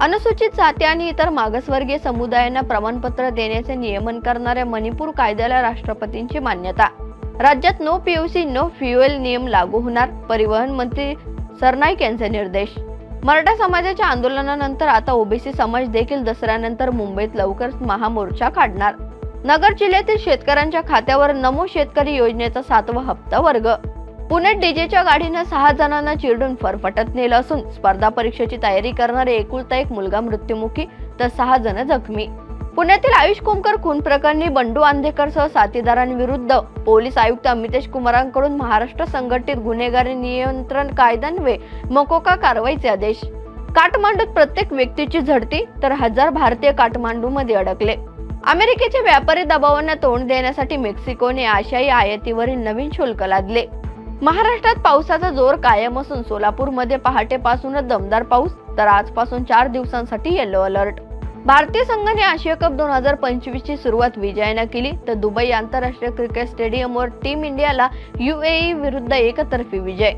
अनुसूचित जाती आणि इतर मागासवर्गीय समुदायांना प्रमाणपत्र देण्याचे नियमन करणाऱ्या मणिपूर कायद्याला राष्ट्रपतींची मान्यता. राज्यात नो पीयूसी नो फ्युएल नियम लागू होणार परिवहन मंत्री सरनाईक यांचे निर्देश. मराठा समाजाच्या आंदोलनानंतर आता ओबीसी समाज देखील दसऱ्यानंतर मुंबईत लवकरच महामोर्चा काढणार. नगर जिल्ह्यातील शेतकऱ्यांच्या खात्यावर नमो शेतकरी योजनेचा सातवा हप्ता वर्ग. पुण्यात डीजेच्या गाडीनं सहा जणांना चिरडून फरफटत नेलं असून स्पर्धा परीक्षेची तयारी करणारे एकुलता एक मुलगा मृत्युमुखी तर सहा जण जखमी. पुण्यातील आयुष कुमकर खून प्रकरणी बंडू आंधेकरसह साथीदारांविरुद्ध पोलीस आयुक्त अमितेश कुमारांकडून महाराष्ट्र संघटित गुन्हेगारी नियंत्रण कायद्यान्वये मकोका कारवाईचे आदेश. काठमांडूत प्रत्येक व्यक्तीची झडती तर हजार भारतीय काठमांडूमध्ये अडकले. अमेरिकेच्या व्यापारी दबावांना तोंड देण्यासाठी मेक्सिकोने आशियाई आयातीवरील नवीन शुल्क लादले. महाराष्ट्रात पावसाचा जोर कायम असून सोलापूरमध्ये पहाटेपासूनच दमदार पाऊस तर आजपासून चार दिवसांसाठी येलो अलर्ट. भारतीय संघाने आशिया कप दोन हजार पंचवीस ची सुरुवात विजयानं केली तर दुबई आंतरराष्ट्रीय क्रिकेट स्टेडियमवर टीम इंडियाला युएई विरुद्ध एकतर्फी विजय.